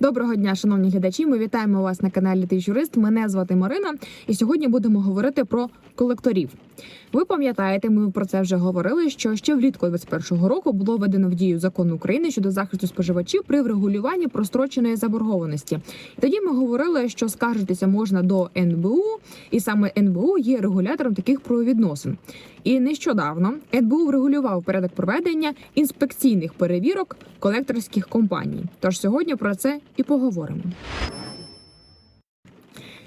Доброго дня, шановні глядачі. Ми вітаємо вас на каналі Ти Юрист. Мене звати Марина, і сьогодні будемо говорити про колекторів. Ви пам'ятаєте, ми про це вже говорили. Що ще влітку 2021 року було введено в дію закон України щодо захисту споживачів при врегулюванні простроченої заборгованості. І тоді ми говорили, що скаржитися можна до НБУ, і саме НБУ є регулятором таких правовідносин. І нещодавно НБУ врегулював порядок проведення інспекційних перевірок колекторських компаній. Тож сьогодні про це і поговоримо.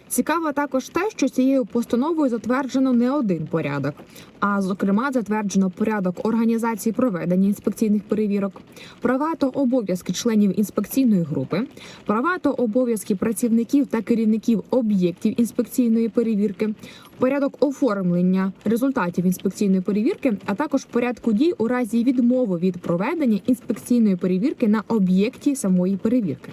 Цікаво також те, що цією постановою затверджено не один порядок, а зокрема затверджено порядок організації проведення інспекційних перевірок, права та обов'язки членів інспекційної групи, права та обов'язки працівників та керівників об'єктів інспекційної перевірки, порядок оформлення результатів інспекційної перевірки, а також порядку дій у разі відмови від проведення інспекційної перевірки на об'єкті самої перевірки.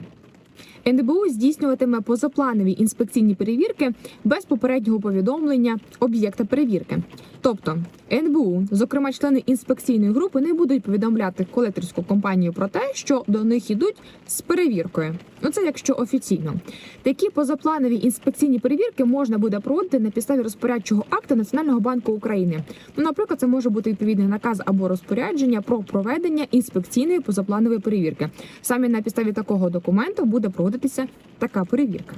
НБУ здійснюватиме позапланові інспекційні перевірки без попереднього повідомлення об'єкта перевірки. Тобто НБУ, зокрема члени інспекційної групи, не будуть повідомляти колекторську компанію про те, що до них йдуть з перевіркою. Ну це якщо офіційно. Такі позапланові інспекційні перевірки можна буде проводити на підставі розпорядчого акту Національного банку України. Ну, наприклад, це може бути відповідний наказ або розпорядження про проведення інспекційної позапланової перевірки. Саме на підставі такого документу буде проводитися така перевірка.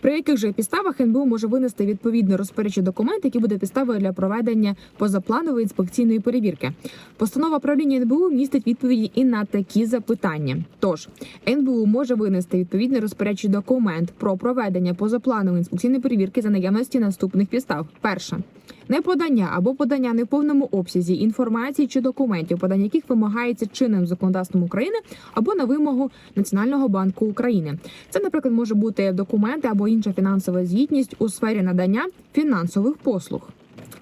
При яких же підставах НБУ може винести відповідний розпорядчий документ, який буде підставою для проведення позапланової інспекційної перевірки. Постанова правління НБУ містить відповіді і на такі запитання. Тож НБУ може винести відповідний розпорядчий документ про проведення позапланової інспекційної перевірки за наявності наступних підстав. Перша неподання або подання не в повному обсязі інформації чи документів, подання яких вимагається чинним законодавством України або на вимогу Національного банку України. Це, наприклад, може бути документи або інша фінансова звітність у сфері надання фінансових послуг.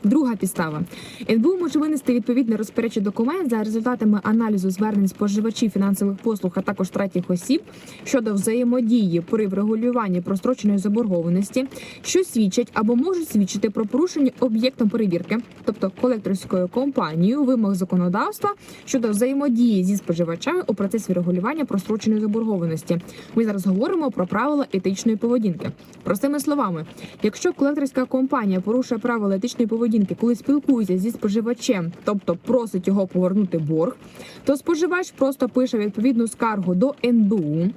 Друга підстава НБУ може винести відповідний розпорядчий документ за результатами аналізу звернень споживачів фінансових послуг, а також третіх осіб щодо взаємодії при врегулюванні простроченої заборгованості, що свідчать або можуть свідчити про порушення об'єктом перевірки, тобто колекторською компанією, вимог законодавства щодо взаємодії зі споживачами у процесі регулювання простроченої заборгованості. Ми зараз говоримо про правила етичної поведінки. Простими словами, якщо колекторська компанія порушує правила етичної поведінки, коли спілкується зі споживачем, тобто просить його повернути борг, то споживач просто пише відповідну скаргу до НБУ.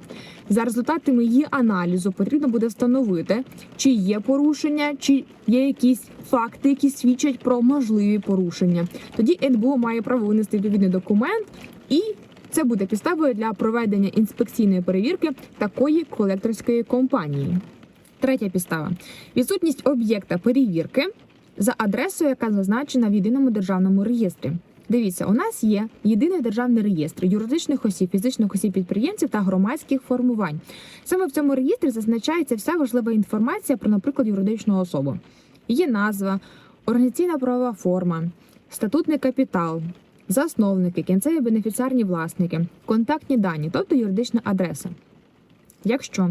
За результатами її аналізу потрібно буде встановити, чи є порушення, чи є якісь факти, які свідчать про можливі порушення. Тоді НБУ має право винести відповідний документ і. Це буде підставою для проведення інспекційної перевірки такої колекторської компанії. Третя підстава: відсутність об'єкта перевірки за адресою, яка зазначена в єдиному державному реєстрі. Дивіться, у нас є єдиний державний реєстр юридичних осіб, фізичних осіб підприємців та громадських формувань. Саме в цьому реєстрі зазначається вся важлива інформація про, наприклад, юридичну особу, її назва, організаційна правова форма, статутний капітал, засновники, кінцеві бенефіціарні власники, контактні дані, тобто юридична адреса. Якщо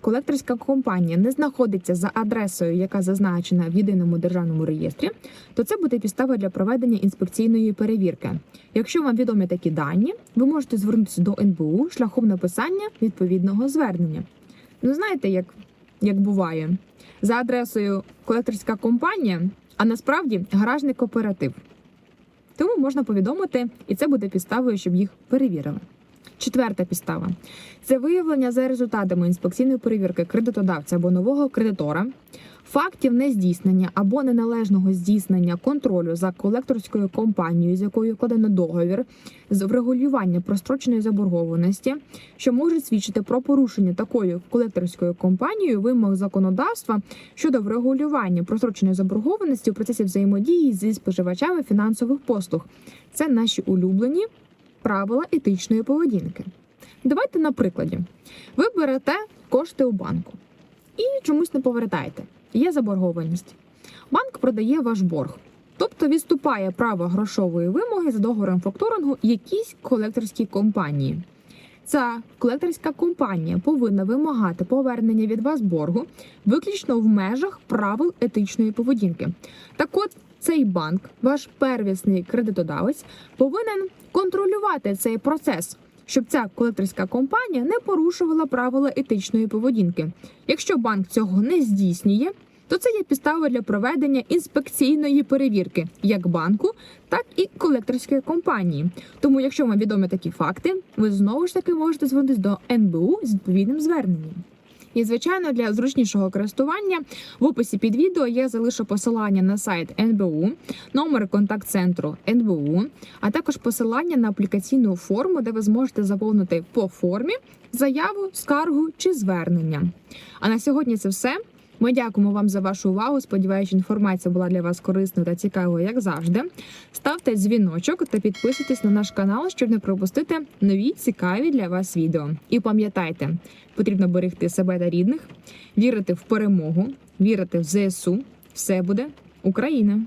колекторська компанія не знаходиться за адресою, яка зазначена в єдиному державному реєстрі, то це буде підстава для проведення інспекційної перевірки. Якщо вам відомі такі дані, ви можете звернутися до НБУ шляхом написання відповідного звернення. Ну знаєте, як, як буває, за адресою колекторська компанія, а насправді гаражний кооператив. Тому можна повідомити, і це буде підставою, щоб їх перевірили. Четверта підстава це виявлення за результатами інспекційної перевірки кредитодавця або нового кредитора, фактів нездійснення або неналежного здійснення контролю за колекторською компанією, з якою вкладено договір з врегулювання простроченої заборгованості, що можуть свідчити про порушення такою колекторською компанією вимог законодавства щодо врегулювання простроченої заборгованості у процесі взаємодії зі споживачами фінансових послуг. Це наші улюблені правила етичної поведінки. Давайте на прикладі. Ви берете кошти у банку і чомусь не повертаєте. Є заборгованість. Банк продає ваш борг, тобто відступає право грошової вимоги за договором факторингу якійсь колекторській компанії. Ця колекторська компанія повинна вимагати повернення від вас боргу виключно в межах правил етичної поведінки. Так от цей банк, ваш первісний кредитодавець, повинен контролювати цей процес, щоб ця колекторська компанія не порушувала правила етичної поведінки. Якщо банк цього не здійснює, то це є підстава для проведення інспекційної перевірки як банку, так і колекторської компанії. Тому, якщо вам відомі такі факти, ви знову ж таки можете звернутися до НБУ з відповідним зверненням. І звичайно, для зручнішого користування в описі під відео я залишу посилання на сайт НБУ, номер контакт-центру НБУ, а також посилання на аплікаційну форму, де ви зможете заповнити по формі заяву, скаргу чи звернення. А на сьогодні це все. Ми дякуємо вам за вашу увагу. Сподіваюся, інформація була для вас корисною та цікавою, як завжди. Ставте дзвіночок та підписуйтесь на наш канал, щоб не пропустити нові цікаві для вас відео. І пам'ятайте, потрібно берегти себе та рідних, вірити в перемогу, вірити в ЗСУ. Все буде Україна!